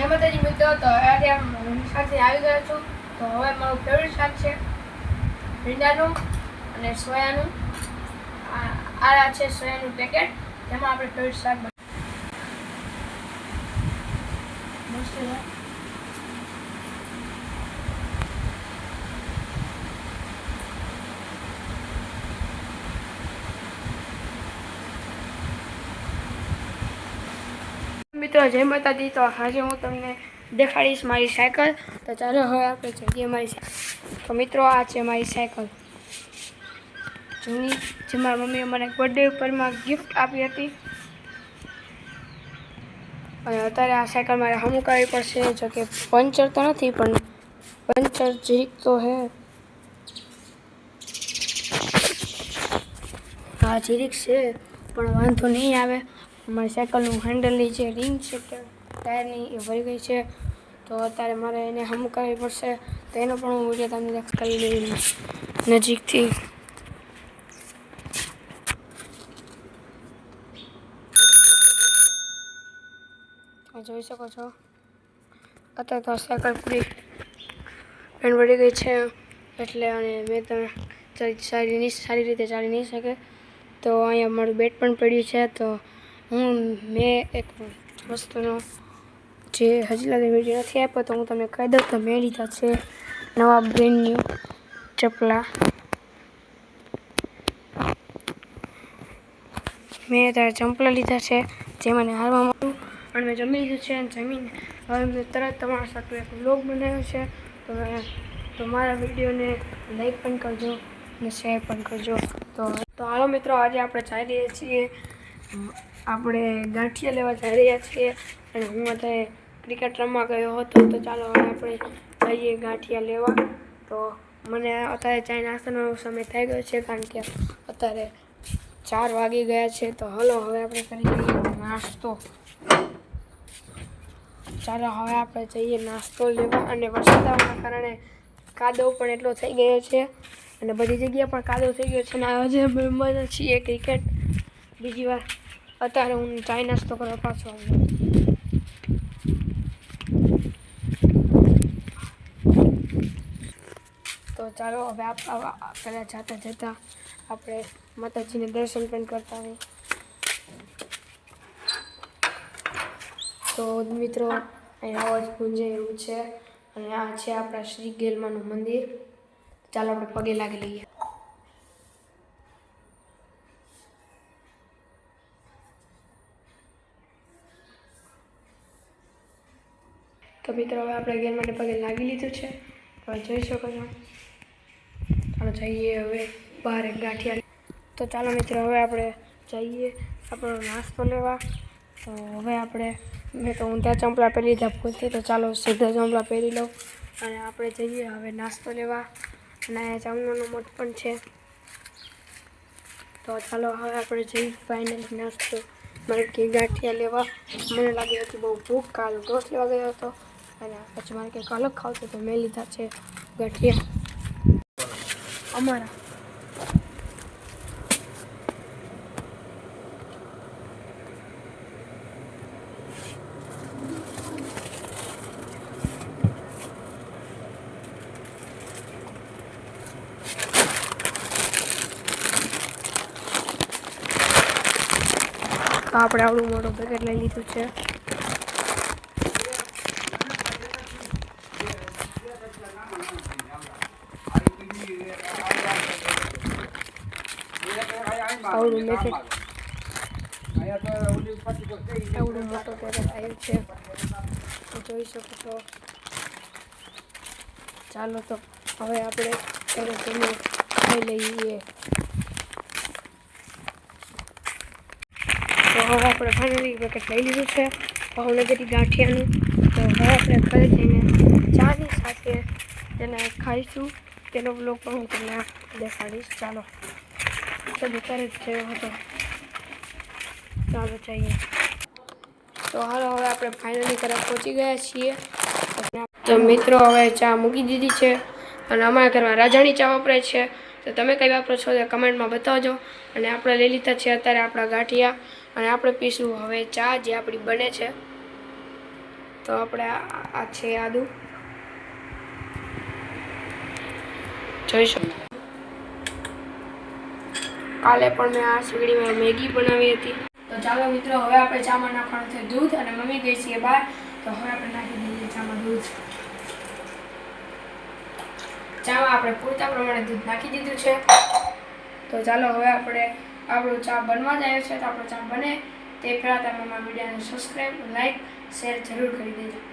જય માતાજી મિત્રો, તો આજે સાથે આવી ગયો છું. તો હવે મારું ફેવરિટ શાક છે ભીંડાનું અને સોયાનું. આ આ છે સોયાનું પેકેટ જેમાં આપણે ફેવરિટ શાક બન- મિત્રો, જય માતાજી. તો આજે હું તમને દેખાડીશ મારી સાયકલ. તો ચાલો હવે આપણે જઈએ મારી સાયકલ. તો મિત્રો, આ છે મારી સાયકલ. જૂની જે મારા મમ્મીએ મને બર્થડે ઉપરમાં ગિફ્ટ આપી હતી. અને અત્યારે આ સાયકલ મારે હમું કરવી પડશે, જો કે પંચર તો નથી, પણ પંચર જીક તો હે. હા જીરીક છે, પણ વાંધો નહીં આવે. મારી સાયકલનું હેન્ડલની જે રિંગ છે ટાયરની એ ભરી ગઈ છે. તો અત્યારે મારે એને હમ કરવી પડશે. તો એનો પણ હું વીડિયો તમને દેખ કરી લઈ નજીકથી. તમે જોઈ શકો છો. અત્યારે તો સાયકલ પૂરી પેન વળી ગઈ છે. એટલે અને મેં તો સારી સારી રીતે ચાલી નહીં શકે. તો અહીંયા મારું બેટ પણ પડ્યું છે. તો હું મેં એક વસ્તુનો જે હજી લગી વીડિયો નથી આપ્યો તો હું તમને કહી દઉં તો મેં લીધા છે નવા બ્રેન્ડ ન્યૂ ચપલા. મેં અત્યારે ચંપલા લીધા છે, જે મને હાલમાં મળ્યું. અને મેં જમી લીધું છે અને જમીને હવે મેં તરત તમારા સાથે એક વ્લોગ બનાવ્યો છે. તો તો મારા વિડીયોને લાઈક પણ કરજો અને શેર પણ કરજો. તો તો હાલો મિત્રો, આજે આપણે જઈ રહ્યા છીએ. આપણે ગાંઠિયા લેવા જઈ રહ્યા છીએ અને હું અત્યારે ક્રિકેટ રમવા ગયો હતો તો ચાલો હવે આપણે જઈએ ગાંઠિયા લેવા. તો મને અત્યારે ચાય નાસ્તાનો સમય થઈ ગયો છે કારણ કે અત્યારે ચાર વાગી ગયા છે. તો હલો હવે આપણે કરી લઈએ નાસ્તો. ચાલો હવે આપણે જઈએ નાસ્તો લેવા અને વરસાદ આવવાના કારણે કાદવ પણ એટલો થઈ ગયો છે અને બધી જગ્યાએ પણ કાદવ થઈ ગયો છે અને આજે રમવાના છીએ ક્રિકેટ બીજી વાર અત્યારે હું ચાય નાસ્તો કરવા પાછો આવ્યો તો ચાલો હવે પહેલાં જતા જતા આપણે માતાજીને દર્શન પણ કરતા હોય તો મિત્રો અહીં અવાજ ગુંજે એવું છે. અને આ છે આપણા શ્રી ગેલમાનું મંદિર. ચાલો આપણે પગે લાગી લઈએ. તો મિત્રો, હવે આપણે ગેર માટે પગે લાગી લીધું છે. તમે જોઈ શકો છો. ચાલો જઈએ હવે બહાર ગાંઠિયા તો ચાલો મિત્રો, હવે આપણે જઈએ આપણો નાસ્તો લેવા. તો હવે આપણે, મેં તો ઊંધા ચંપલા પહેરી લીધા ભૂલથી, તો ચાલો સીધા ચંપલા પહેરી લઉં. અને આપણે જઈએ હવે નાસ્તો લેવા. અને જામવાનો મઠ પણ છે. તો ચાલો હવે આપણે જઈએ ફાઇનલ નાસ્તો. મારે કે ગાંઠિયા લેવા. મને લાગી હતી બહુ ભૂખ, કાલ ઢોસ લેવા ગયો હતો. અને પછી મારે કંઈક અલગ ખાવતું તો મેં લીધા છે ગઠિયા. અમારા. આપણે આવડું મોટું પેકેટ લઈ લીધું છે. આવડું મેથડ આવડું મોટો પેકેટ આવ્યું છે તો જોઈ શકો છો. ચાલો તો હવે આપણે જઈને ખાઈ લઈએ. તો હવે આપણે ફાઇનલી પેકેટ લઈ લીધું છે. ભાવનગરી ગાંઠિયાનું. તો હવે આપણે ઘરે જઈને ચાની સાથે તેને ખાઈશું. તેનો બ્લોગ પણ હું તમને દેખાડીશ. ચાલો. તો અત્યારે જ થયો હતો. ચાલો જઈએ. તો હાલો, હવે આપણે ફાઇનલી તરફ પહોંચી ગયા છીએ. તો મિત્રો, હવે ચા મૂકી દીધી છે અને અમારા ઘરમાં રાજાની ચા વપરાય છે. તો તમે કઈ વાપરો છો તે કમેન્ટમાં બતાવજો. અને આપણે લઈ લીધા છે અત્યારે આપણા ગાંઠિયા. અને આપણે પીશું હવે ચા જે આપણી બને છે. તો આપણે આ છે આદુ. જોઈ શકો. કાલે પણ મેં આ સીગડીમાં મેગી બનાવી હતી. તો ચાલો મિત્રો, હવે આપણે ચામાં નાખવાનું છે દૂધ અને મમ્મી ગઈ છીએ બહાર તો હવે આપણે નાખી દઈએ ચામાં દૂધ. ચામાં આપણે પૂરતા પ્રમાણે દૂધ નાખી દીધું છે. તો ચાલો હવે આપણે આપણું ચા બનવા જ આવ્યો છે. તો આપણો ચા બને તે પહેલાં તમે મારા વિડીયોને સબસ્ક્રાઈબ લાઈક શેર જરૂર કરી દેજો.